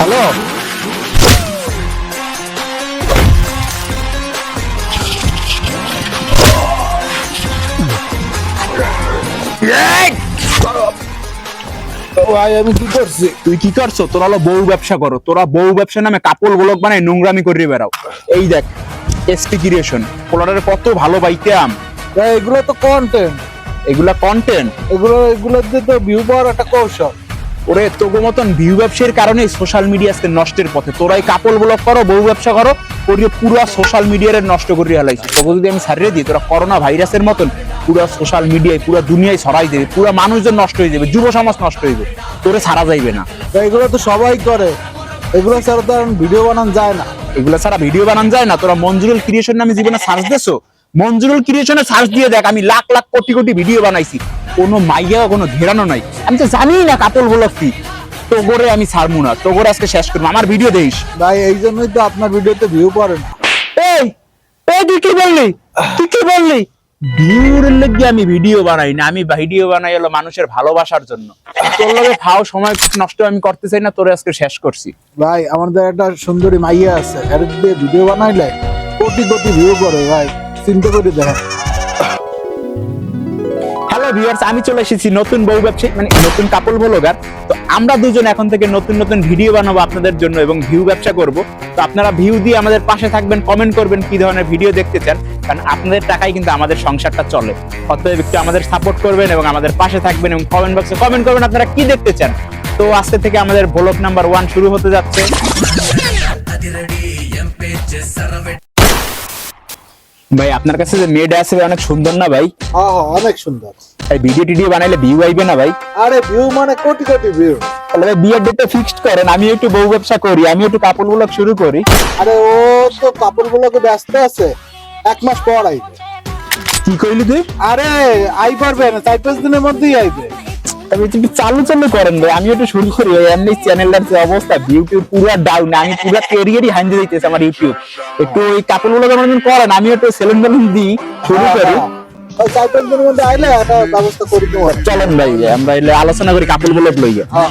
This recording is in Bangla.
হ্যালো ভাই আমি কি করছি? তুই কি করছ? তোরা হলো বউ ব্যবসা করো। তোরা বউ ব্যবসা নামে কাপড় ব্লক বানায় নোংরামি করে বেড়াও। এই দেখ এসপি ক্রিয়েশন পোলারের কত ভালো পাইতাম ভাই এগুলো তো কন্টেন্ট এগুলা কন্টেন্ট এগুলো এগুলো দিয়ে তো ভিউ পাওয়ার একটা কৌশল। ওরে তোগো মতন ভিউ ব্যবসার কারণে সোশ্যাল মিডিয়া আজকে নষ্টের পথে। তোরাই কাপড় ব্লক করো বউ ব্যবসা করো করিয়ে পুরো সোশ্যাল মিডিয়ার নষ্ট করে হালাইছি তবু যদি আমি সারিয়ে দিই তোরা করোনা ভাইরাসের মতন পুরো সোশ্যাল মিডিয়ায় পুরো দুনিয়ায় ছড়াই দেবে পুরো মানুষজন নষ্ট হয়ে যাবে যুব সমাজ নষ্ট হয়ে যাবে তোরে ছাড়া যাইবে না। ভাই এগুলো তো সবাই করে। এগুলো ছাড়া তো ভিডিও বানানো যায় না। এগুলো ছাড়া ভিডিও বানান যায় না। তোরা মঞ্জুরুল ক্রিয়েশন নামে জীবনে সার্চ দেছো মঞ্জুরুল ক্রিয়েশনে সার্চ দিয়ে দেখ আমি লাখ লাখ কোটি কোটি ভিডিও বানাইছি। কোনো মাইয়া কোনো ঘেরানো নাই। আমি তো জানি না কাপড় ব্লক কি। তোগরে আমি ছাড়বো না তোগরে আজকে শেষ করব। আমার ভিডিও দেইস ভাই এই জন্যই তো আপনার ভিডিওতে ভিউ পড়ে না। এই এই তুই কি বললি? তুই কি বললি? ভিউর লাগি আমি ভিডিও বানাই না আমি ভিডিও বানাই হলো মানুষের ভালোবাসার জন্য। তোর লগে ফাও সময় নষ্ট আমি করতে চাই না তোরে আজকে শেষ করছি। ভাই আমাদের একটা সুন্দরী মাইয়া আছে এর দিয়ে ভিডিও বানাইলে কোটি কোটি ভিউ করে ভাই। চিন্তা করে ভিউয়ার্স আমি চলে এসেছি নতুন বউ ব্যবসায়ী মানে নতুন কাপড় ব্লগার তো আমরা দুজন এখন থেকে নতুন নতুন ভিডিও বানাবো আপনাদের জন্য এবং ভিউ ব্যবসা করব। তো আপনারা ভিউ দিয়ে আমাদের পাশে থাকবেন কমেন্ট করবেন কি ধরনের ভিডিও দেখতে চান। কারণ আপনাদের টাকায় কিন্তু আমাদের সংসারটা চলে। অতএব একটু আমাদের সাপোর্ট করবেন এবং আমাদের পাশে থাকবেন এবং কমেন্ট বক্সে কমেন্ট করবেন আপনারা কি দেখতে চান। তো আজকে থেকে আমাদের ব্লগ নাম্বার ওয়ান শুরু হতে যাচ্ছে। ভাই আপনার কাছে যে মেয়েটা আছে অনেক সুন্দর না ভাই? হ্যাঁ হ্যাঁ অনেক সুন্দর। এই ভিডিও টিডিও বানাইলে ভিউ আইবে না ভাই? আরে ভিউ মানে কোটি কোটি ভিউ তাহলে ভাই বিয়ের ডেটটা ফিক্সড করেন আমি একটু বউ ব্যবসা করি আমি একটু কাপড় ব্লগ শুরু করি। আরে ও তো কাপড়গুলোকে ব্যস্ত আছে এক মাস পর আইবে। কি কইলি তুই? আরে আই পারবে না চার পাঁচ দিনের মধ্যেই আইবে। তবে তুমি চালু চালু করেন ভাই? আমি একটু শুরু করি এমনি চ্যানেলটার যে অবস্থা ইউটিউব পুরো ডাউন আমি পুরো ক্যারিয়ারই হাঞ্জে দিতেছে আমার ইউটিউব একটু ওই কাপড়গুলো যেমন করেন আমি একটু সেলুন বেলুন দিই শুরু করি। ব্যবস্থা করি তোমার চলেন ভাই আমরা আলোচনা করি কাপড়গুলো লইয়া। হ্যাঁ